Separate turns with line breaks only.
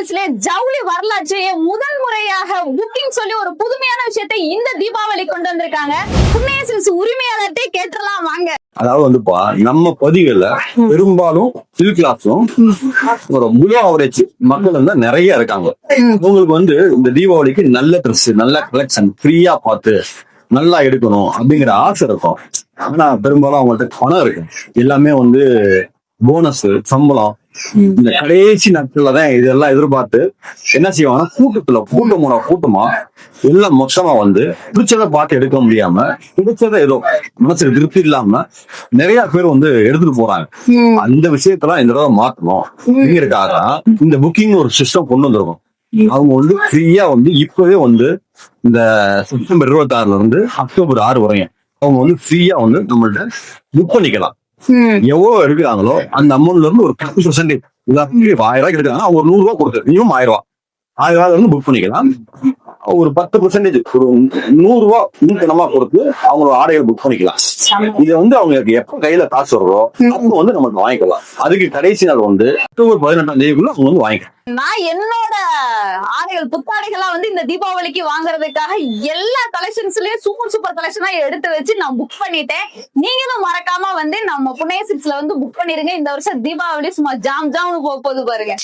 சில்க்ஸ்ல ஜவுளி வரலாற்றையே முதல் முறையாக புக்கிங் சொல்லி ஒரு புதுமையான விஷயத்தை இந்த தீபாவளி கொண்டு வந்திருக்காங்க. புண்ணிய உரிமையாளர்கிட்ட கேட்டுலாம் வாங்க.
அதாவது வந்துப்பா நம்ம பதிகள்ல பெரும்பாலும் சில் கிளாஸும் ஒரு முழு அவரேஜ் மக்கள் வந்து நிறைய இருக்காங்க. உங்களுக்கு வந்து இந்த தீபாவளிக்கு நல்ல ட்ரெஸ் நல்ல கலெக்ஷன் ஃப்ரீயா பார்த்து நல்லா எடுக்கணும் அப்படிங்கிற ஆசை இருக்கும். ஆனா பெரும்பாலும் அவங்கள்ட்ட பணம் இருக்கு. எல்லாமே வந்து போனஸ் சம்பளம் இந்த கடைசி நாட்கள்ல தான் இதெல்லாம் எதிர்பார்த்து என்ன செய்வாங்கன்னா கூட்டத்துல கூட்டமோட கூட்டமா எல்லாம் மொத்தமா வந்து பிடிச்சதை பார்த்து எடுக்க முடியாம பிடிச்சதை ஏதோ மனசுக்கு திருப்தி இல்லாம நிறைய பேர் வந்து எடுத்துட்டு போறாங்க. அந்த விஷயத்தெல்லாம் இந்த தடவை மாத்தணும் அப்படிங்கிறதுக்காக இந்த புக்கிங் ஒரு சிஸ்டம் கொண்டு வந்திருக்கும். அவங்க வந்து ஃப்ரீயா வந்து இப்பவே வந்து இந்த செப்டம்பர் இருபத்தி ஆறுல இருந்து அக்டோபர் ஆறு வரையும் அவங்க வந்து ஃப்ரீயா வந்து நம்மள்ட்ட புக் பண்ணிக்கலாம். எவ்வளவு எடுக்கிறாங்களோ அந்த அமௌண்ட்ல இருந்து ஒரு பத்து பர்சன்டேஜ் ஆயிரம் ரூபாய்க்கு எடுக்கிறாங்க அவங்க ஒரு நூறு ரூபாய் கொடுத்து மினிமம் ஆயிரம் ரூபாய் ஆயிரம் ரூபாய் வந்து புக் பண்ணிக்கலாம். ஒரு பத்து பர்சன்டேஜ் ஒரு நூறு ரூபாய் முன்கணமா கொடுத்து அவங்களோட ஆடையை புக் பண்ணிக்கலாம். இது வந்து அவங்களுக்கு எப்ப கையில காசு வருதோ அப்போ வந்து நமக்கு வாங்கிக்கலாம். அதுக்கு கடைசி நாள் வந்து அக்டோபர் பதினெட்டாம் தேதிக்குள்ள அவங்க வந்து வாங்கிக்கலாம்.
நான் என்னோட ஆடைகள் புத்தாடைகளா வந்து இந்த தீபாவளிக்கு வாங்குறதுக்காக எல்லா கலெக்ஷன்ஸ்லயும் சூப்பர் சூப்பர் கலெக்ஷனா எடுத்து வச்சு நான் புக் பண்ணிட்டேன். நீங்களும் மறக்காம நம்ம புனே சிக்ஸ்ல வந்து புக் பண்ணிருங்க. இந்த வருஷம் தீபாவளி சும்மா ஜாம் ஜாம்னு போக போகுது பாருங்க.